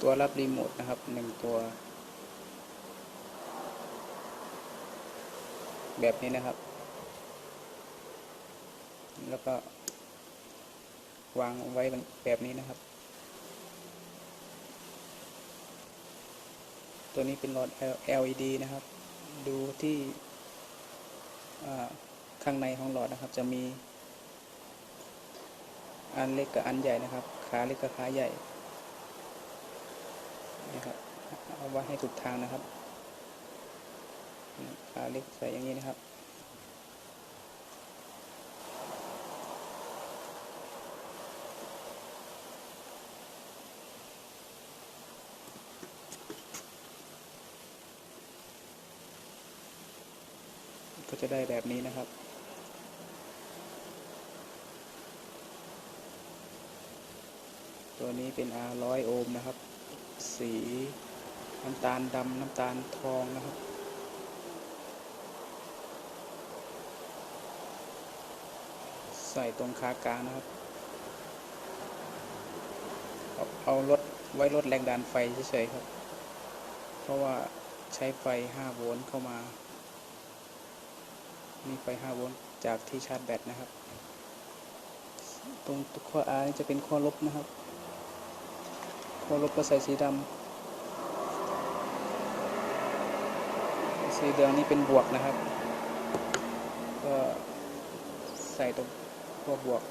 ตัวรับรีโมทนะครับหนึ่งตัว แบบนี้นะครับ แล้วก็ วางไว้แบบนี้นะครับ ตัวนี้เป็นหลอด LED นะครับ ดูที่ข้างในของหลอดนะครับ จะมี อันเล็กกับอันใหญ่นะครับ ขาเล็กกับขาใหญ่ นะครับเอาไว้ให้ถูกทางนะครับขาเล็กใส่อย่างนี้นะครับก็จะได้แบบนี้นะครับ ตัวนี้เป็น R100 โอห์มนะครับ สีน้ำตาลดำน้ำตาลทองนะครับ ใส่ตรงคากลางนะครับเอาเอาลดไว้ลดแรงดันไฟเฉยๆครับ เพราะว่าใช้ไฟ 5 โวลต์เข้ามา นี่ไฟ 5 โวลต์จากที่ชาร์จแบตนะครับ ตรงข้อ R นี่จะเป็นข้อลบนะครับ ข้อลบก็ใส่สีดำสีเหลืองนี่เป็นบวกนะครับ ก็ใส่ตรงขั้วบวก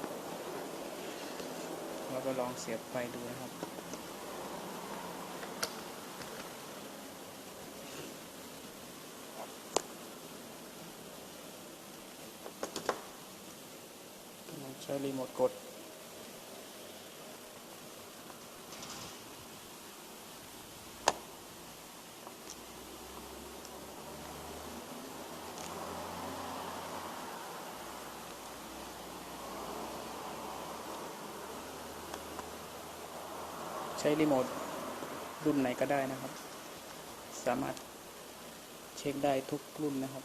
แล้วก็ลองเสียบไฟดูนะครับใช้รีโมทกด ใช้รีโมทรุ่นไหนก็ได้นะครับ สามารถเช็คได้ทุกรุ่นนะครับ